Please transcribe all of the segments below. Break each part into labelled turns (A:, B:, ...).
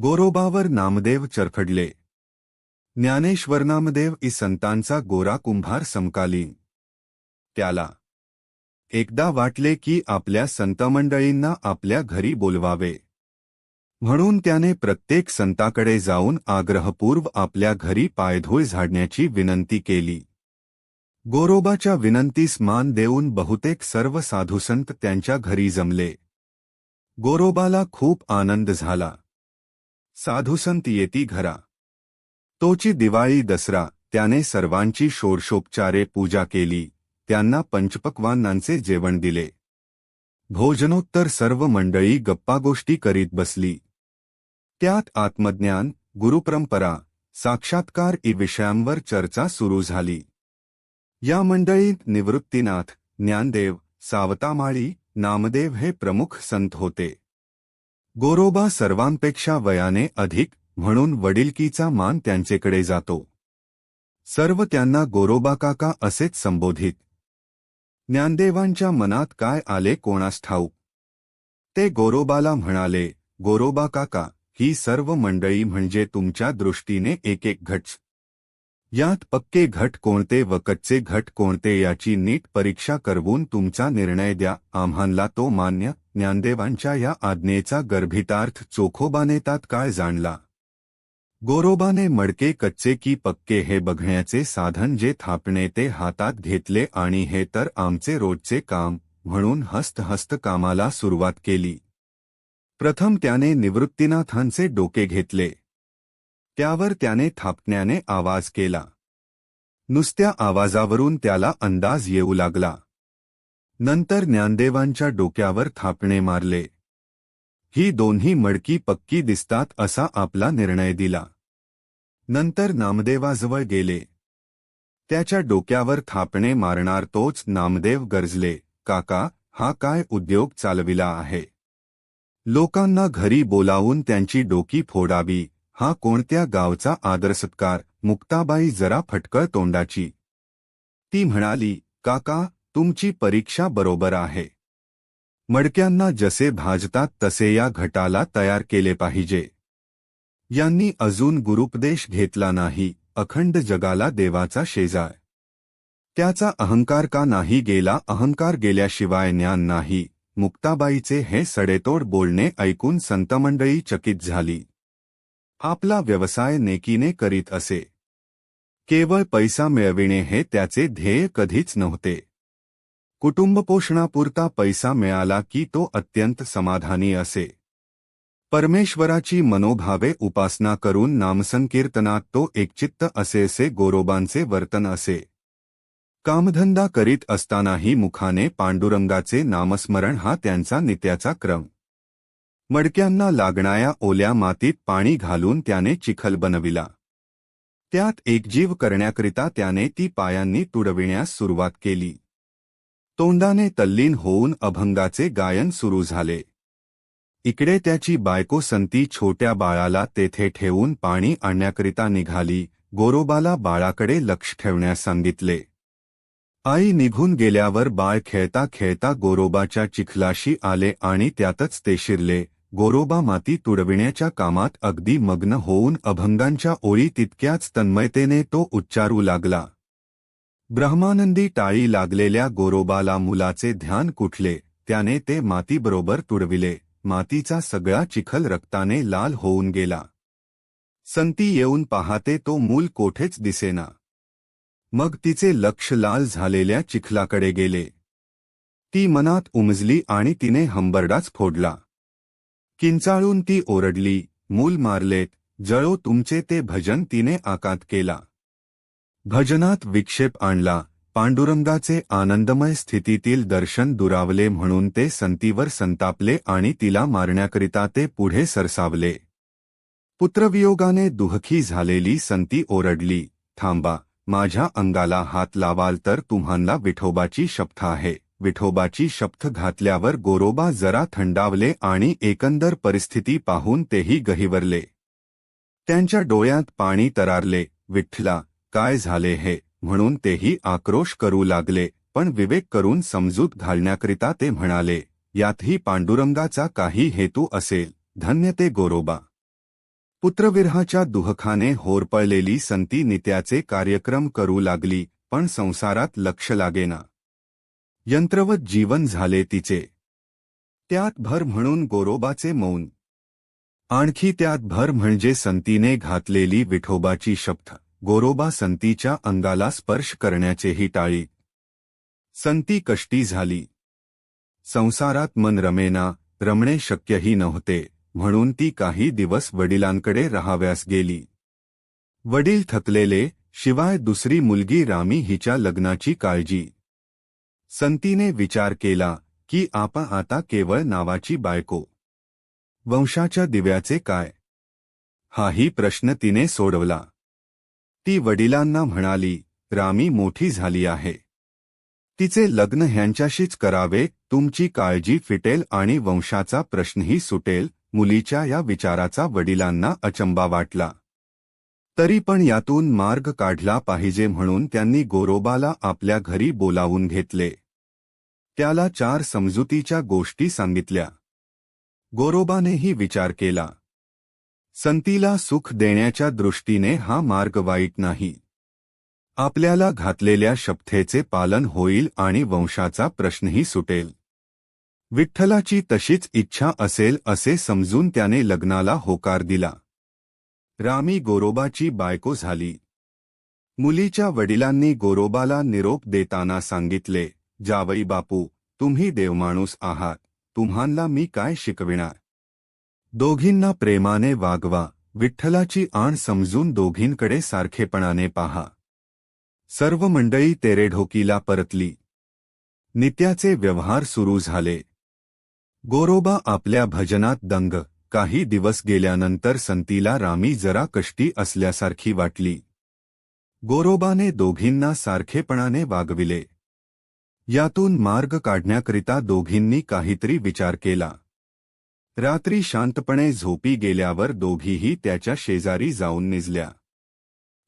A: गोरोबावर नामदेव चरफडले ज्ञानेश्वर नामदेव ई संतांचा गोरा कुंभार समकालीन. त्याला एकदा वाटले की आपल्या संतमंडळींना आपल्या घरी बोलवावे. म्हणून त्याने प्रत्येक संताकडे जाऊन आग्रहपूर्व आपल्या घरी पायधूळ झाडण्याची विनंती केली. गोरोबाच्या विनंतीस मान देऊन बहुतेक सर्व साधुसंत त्यांच्या घरी जमले. गोरोबाला खूप आनंद झाला. साधुसंत येती घरा. तोची दिवाळी दसरा त्याने सर्वांची शोरशोपचारे पूजा केली त्यांना पंचपक्वानांचे जेवण दिले. भोजनोत्तर सर्व मंडळी गप्पागोष्टी करीत बसली. त्यात आत्मज्ञान गुरुपरंपरा साक्षात्कार इ विषयांवर चर्चा सुरू झाली. या मंडळीत निवृत्तीनाथ ज्ञानदेव सावतामाळी नामदेव हे प्रमुख संत होते. गोरोबा सर्वांपेक्षा वयाने अधिक म्हणून वडिलकीचा मान त्यांचेकडे जातो. सर्व त्यांना गोरोबा काका असेच संबोधित. ज्ञानदेवांच्या मनात काय आले कोणास ठाऊक? ते गोरोबाला म्हणाले गोरोबा काका ही सर्व मंडळी म्हणजे तुमच्या दृष्टीने एक एक घट. यात पक्के घट कोणते व कच्चे घट कोणते याची नीट परीक्षा करवून तुमचा निर्णय द्या. आम्हाला तो मान्य ज्ञानदेवांच्या या आज्ञेचा गर्भितार्थ चोखोबाने तात्काळ जाणला? गोरोबाने मडके कच्चे की पक्के हे बघण्याचे साधन जे थापणे ते हातात घेतले आणि हे तर आमचे रोजचे काम म्हणून हस्तहस्त कामाला सुरुवात केली. प्रथम त्याने निवृत्तीनाथांचे डोके घेतले. त्यावर त्याने थापण्याने आवाज केला. नुसत्या आवाजावरून त्याला अंदाज येऊ लागला. नंतर ज्ञानदेवांच्या डोक्यावर थापणे मारले. ही दोन्ही मडकी पक्की दिसतात असा आपला निर्णय दिला. नंतर नामदेवाजवळ गेले. त्याच्या डोक्यावर थापणे मारणार तोच नामदेव गरजले काका हा काय उद्योग चालविला आहे? लोकांना घरी बोलावून त्यांची डोकी फोडावी. हा कोणत्या गावचा आदरसत्कार? मुक्ताबाई जरा फटकळ तोंडाची. ती म्हणाली काका तुमची परीक्षा बरोबर आहे. मडक्यांना जसे भाजतात तसे या घटाला तयार केले पाहिजे. यांनी अजून गुरुपदेश घेतला नाही अखंड जगाला देवाचा शेजार त्याचा अहंकार का नाही गेला? अहंकार गेल्याशिवाय ज्ञान नाही. मुक्ताबाईचे हे सडेतोड बोलणे ऐकून संतमंडळी चकित झाली. आपला व्यवसाय नेकीने करीत असे. केवळ पैसा मिळविणे हे त्याचे ध्येय कधीच नव्हते. कुटुंबपोषणापुरता पैसा मिळाला की तो अत्यंत समाधानी असे. परमेश्वराची मनोभावे उपासना करून नामसंकीर्तनात तो एकचित्त असेसे गोरोबांचे वर्तन असे. कामधंदा करीत असतानाही मुखाने पांडुरंगाचे नामस्मरण हा त्यांचा नित्याचा क्रम. मडक्यांना लागणाऱ्या ओल्या मातीत पाणी घालून त्याने चिखल बनविला. त्यात एकजीव करण्याकरिता त्याने ती पायांनी तुडविण्यास सुरुवात केली. तोंडाने तल्लीन होऊन अभंगाचे गायन सुरू झाले. इकडे त्याची बायको संती छोट्या बाळाला तेथे ठेवून पाणी आणण्याकरिता निघाली गोरोबाला बाळाकडे लक्ष ठेवण्यास सांगितले. आई निघून गेल्यावर बाळ खेळता खेळता गोरोबाच्या चिखलाशी आले आणि त्यातच ते शिरले गोरोबा माती तुडविण्याच्या कामात अगदी मग्न होऊन अभंगांच्या ओळी तितक्याच तन्मयतेने तो उच्चारू लागला. ब्रह्मानंदी टाळी लागलेल्या गोरोबाला मुलाचे ध्यान कुठले? त्याने ते मातीबरोबर तुडविले. मातीचा सगळा चिखल रक्ताने लाल होऊन गेला. संती येऊन पाहते तो मूल कोठेच दिसेना. मग तिचे लक्ष लाल झालेल्या चिखलाकडे गेले. ती मनात उमजली आणि तिने हंबरडाच फोडला. किंचाळून ती ओरडली मूल मारलेत जळो तुमचे ते भजन तिने आकात केला. भजनात विक्षेप आणला पांडुरंगाचे आनंदमय स्थितीतील दर्शन दुरावले म्हणून ते संतीवर संतापले आणि तिला मारण्याकरिता ते पुढे सरसावले. पुत्रवियोगाने दुहखी झालेली संती ओरडली थांबा माझ्या अंगाला हात लावाल तर तुम्हाला विठोबाची शपथ आहे. विठोबाची शपथ घातल्यावर गोरोबा जरा थंडावले आणि एकंदर परिस्थिती पाहून तेही गहिवरले. त्यांच्या डोळ्यात पाणी तरारले विठ्ठला काय झाले हे? म्हणून तेही आक्रोश करू लागले पण विवेक करून समजूत घालण्याकरिता ते म्हणाले यातही पांडुरंगाचा काही हेतू असेल धन्य ते गोरोबा. पुत्रविरहाच्या दुहखाने होरपळलेली संती नित्याचे कार्यक्रम करू लागली पण संसारात लक्ष लागेना. यंत्रवत जीवन झाले तिचे. त्यात भर म्हणून गोरोबाचे मौन. आणखी त्यात भर म्हणजे संतीने घातलेली विठोबाची शब्द गोरोबा संतीच्या अंगाला स्पर्श करण्याचेही टाळी. संती कष्टी झाली. संसारात मन रमेना रमणे शक्यही नव्हते म्हणून ती काही दिवस वडिलांकडे राहाव्यास गेली. वडील थकलेले शिवाय दुसरी मुलगी रामी हिच्या लग्नाची काळजी. संतीने विचार केला की आपण आता केवळ नावाची बायको. वंशाच्या दिव्याचे काय? हाही प्रश्न तिने सोडवला. ती वडिलांना म्हणाली रामी मोठी झाली आहे. तिचे लग्न ह्यांच्याशीच करावे तुमची काळजी फिटेल आणि वंशाचा प्रश्नही सुटेल मुलीच्या या विचाराचा वडिलांना अचंबा वाटला. तरी पण यातून मार्ग काढला पाहिजे म्हणून त्यांनी गोरोबाला आपल्या घरी बोलावून घेतले. त्याला चार समजुतीच्या गोष्टी सांगितल्या. गोरोबानेही विचार केला. संतीला सुख देण्याच्या दृष्टीने हा मार्ग वाईट नाही. आपल्याला घातलेल्या शपथेचे पालन होईल आणि वंशाचा प्रश्नही सुटेल. विठ्ठलाची तशीच इच्छा असेल असे समजून त्याने लग्नाला होकार दिला. रामी गोरोबाची बायको झाली. मुलीच्या वडिलांनी गोरोबाला निरोप देताना सांगितले जावई बापू तुम्ही देवमाणूस आहात तुम्हाला मी काय शिकविणार? दोघींना प्रेमाने वागवा विठ्ठलाची आण समजून दोघींकडे सारखेपणाने पाहा. सर्व मंडळी तेरेढोकीला परतली. नित्याचे व्यवहार सुरू झाले. गोरोबा आपल्या भजनात दंग काही दिवस गेल्यानंतर संतीला रामी जरा कष्टी असल्यासारखी वाटली. गोरोबाने दोघींना सारखेपणाने वागविले. यातून मार्ग काढण्याकरिता दोघींनी काहीतरी विचार केला. रात्री शांतपणे झोपी गेल्यावर दोघीही त्याच्या शेजारी जाऊन निजल्या.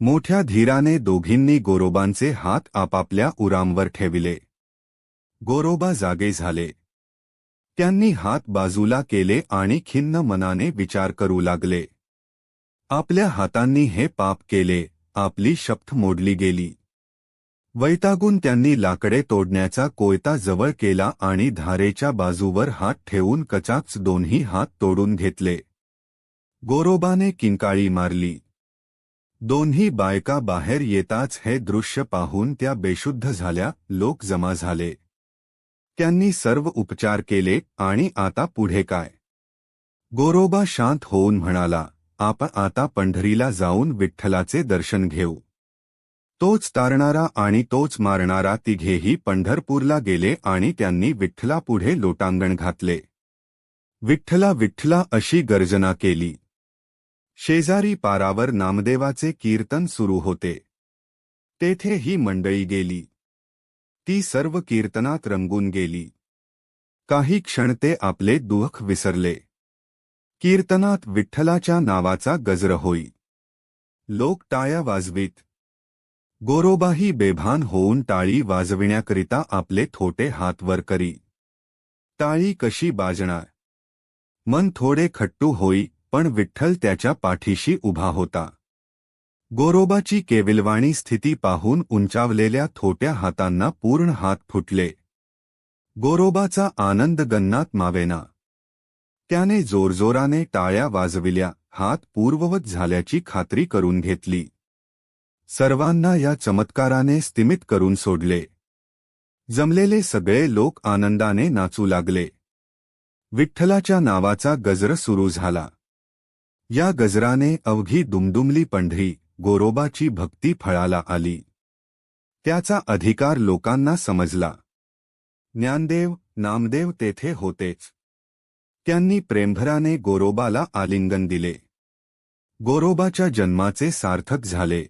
A: मोठ्या धीराने दोघींनी गोरोबांचे हात आपापल्या उरांवर ठेविले. गोरोबा जागे झाले. त्यांनी हात बाजूला केले आणि खिन्न मनाने विचार करू लागले. आपल्या हातांनी हे पाप केले आपली शपथ मोडली गेली. वैतागून त्यांनी लाकडे तोडण्याचा कोयता जवळ केला आणि धारेच्या बाजूवर हात ठेवून कचाच दोन्ही हात तोडून घेतले. गोरोबाने किंकाळी मारली. दोन्ही बायका बाहेर येताच हे दृश्य पाहून त्या बेशुद्ध झाल्या लोक जमा झाले. त्यांनी सर्व उपचार केले आणि आता पुढे काय? गोरोबा शांत होऊन म्हणाला आपण आता पंढरीला जाऊन विठ्ठलाचे दर्शन घेऊ. तोच तारणारा आणि तोच मारणारा तिघेही पंढरपूरला गेले आणि त्यांनी विठ्ठलापुढे लोटांगण घातले. विठ्ठला विठ्ठला अशी गर्जना केली. शेजारी पारावर नामदेवाचे कीर्तन सुरू होते. तेथे ही मंडळी गेली. ती सर्व कीर्तनात रंगून गेली. काही क्षण ते आपले दुःख विसरले. कीर्तनात विठ्ठलाच्या नावाचा गजर होई. लोक टाळ्या वाजवीत. गोरोबाही बेभान होऊन टाळी वाजविण्याकरिता आपले थोटे हात वर करी. टाळी कशी बाजणार? मन थोडे खट्टू होई पण विठ्ठल त्याच्या पाठीशी उभा होता. गोरोबाची केविलवाणी स्थिती पाहून उंचावलेल्या थोट्या हातांना पूर्ण हात फुटले. गोरोबाचा आनंद गन्नात मावेना. त्याने जोरजोराने टाळ्या वाजविल्या हात पूर्ववत झाल्याची खात्री करून घेतली. सर्वांना या चमत्काराने स्तिमित करून सोडले. जमलेले सगळे लोक आनंदाने नाचू लागले. विठ्ठलाच्या नावाचा गजर सुरू झाला. या गजराने अवघी दुमदुमली पंढरी गोरोबाची भक्ती फळाला आली. त्याचा अधिकार लोकांना समजला. ज्ञानदेव नामदेव तेथे होतेच. त्यांनी प्रेमभराने गोरोबाला आलिंगन दिले. गोरोबाच्या जन्माचे सार्थक झाले.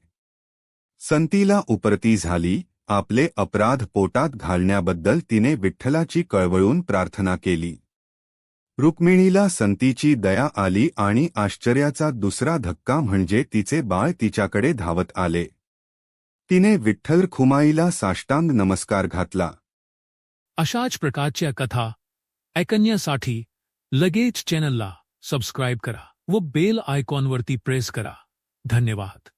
A: संतीला उपरती झाली आपले अपराध पोटात घालण्याबद्दल तिने विठ्ठलाची कळवळून प्रार्थना केली. रुक्मिणीला संतीची दया आली आणि आश्चर्याचा दुसरा धक्का म्हणजे तिचे बाळ तिच्याकडे धावत आले. तिने विठ्ठल खुमाईला साष्टांग नमस्कार घातला.
B: अशाच प्रकारच्या कथा ऐकण्यासाठी लगेच चॅनलला सबस्क्राईब करा व बेल आयकॉनवरती प्रेस करा. धन्यवाद.